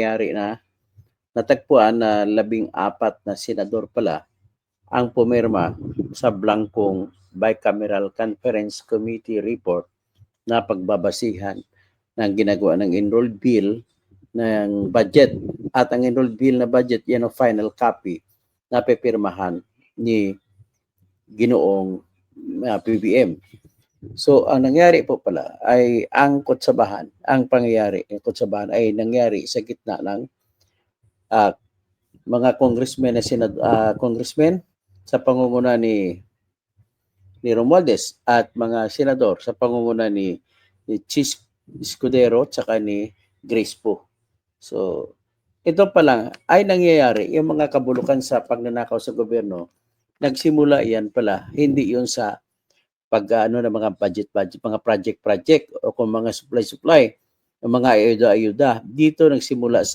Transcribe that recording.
nangyari na natagpuan na labing apat na senador pala ang pumirma sa blankong bicameral conference committee report na pagbabasihan ng ginagawa ng enrolled bill ng budget at ang enrolled bill na budget yan ang final copy na pepirmahan ni ginoong uh, PBM. So ang nangyari po pala ay ang kutsabahan, ang pangyayari ng kutsabahan ay nangyari sa gitna ng uh, mga congressmen na sinad, uh, congressmen sa pangunguna ni ni Romualdez at mga senador sa pangunguna ni, ni Chis Escudero at saka ni Grace Po. So ito pa lang ay nangyayari yung mga kabulukan sa pagnanakaw sa gobyerno nagsimula yan pala hindi yun sa pag ano ng mga budget budget mga project project o kung mga supply supply mga ayuda ayuda. Dito nagsimula sa